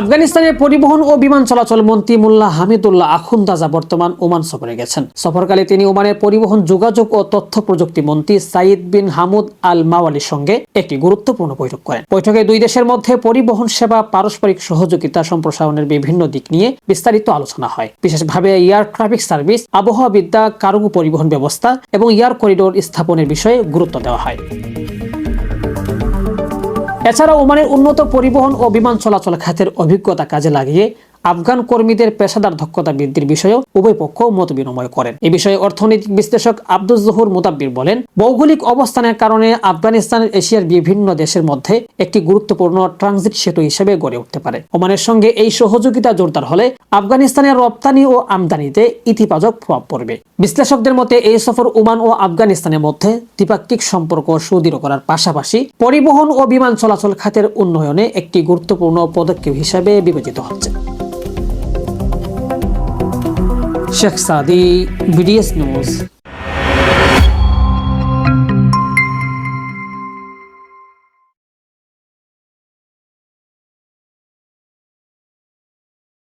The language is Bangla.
আফগানিস্তানের পরিবহন ও বিমান চলাচল মন্ত্রী মোল্লা হামিদুল্লাহ আখুন্দাজা বর্তমান ওমান সফরে গেছেন। সফরকালে তিনি ওমানের পরিবহন যোগাযোগ ও তথ্য প্রযুক্তি মন্ত্রী সাইদ বিন হামুদ আল মাওয়ালির সঙ্গে একটি গুরুত্বপূর্ণ বৈঠক করেন। বৈঠকে দুই দেশের মধ্যে পরিবহন সেবা, পারস্পরিক সহযোগিতা সম্প্রসারণের বিভিন্ন দিক নিয়ে বিস্তারিত আলোচনা হয়। বিশেষভাবে এয়ার ট্রাফিক সার্ভিস, আবহাওয়াবিদ্যা, কার্গো পরিবহন ব্যবস্থা এবং এয়ার করিডোর স্থাপনের বিষয়ে গুরুত্ব দেওয়া হয়। এছাড়া ওমানের উন্নত পরিবহন ও বিমান চলাচল খাতের অভিজ্ঞতা কাজে লাগিয়ে আফগান কর্মীদের পেশাদার দক্ষতা বৃদ্ধির বিষয়েও উভয় পক্ষ মত বিনিময় করেন। এ বিষয়ে অর্থনৈতিক বিশ্লেষক আব্দুল জহুর মুতাব্বির বলেন, ভৌগোলিক অবস্থানের কারণে আফগানিস্তান এশিয়ার বিভিন্ন দেশের মধ্যে একটি গুরুত্বপূর্ণ ট্রানজিট সেতু হিসেবে গড়ে উঠতে পারে। ওমানের সঙ্গে এই সহযোগিতা জোরদার হলে আফগানিস্তানের রপ্তানি ও আমদানিতে ইতিবাচক প্রভাব পড়বে। বিশ্লেষকদের মতে, এই সফর ওমান ও আফগানিস্তানের মধ্যে দ্বিপাক্ষিক সম্পর্ক সুদৃঢ় করার পাশাপাশি পরিবহন ও বিমান চলাচল খাতের উন্নয়নে একটি গুরুত্বপূর্ণ পদক্ষেপ হিসাবে বিবেচিত হচ্ছে। ਸ਼ਖਸਾਦੀ ਬੀਡੀਐਸ ਨਿਊਜ਼।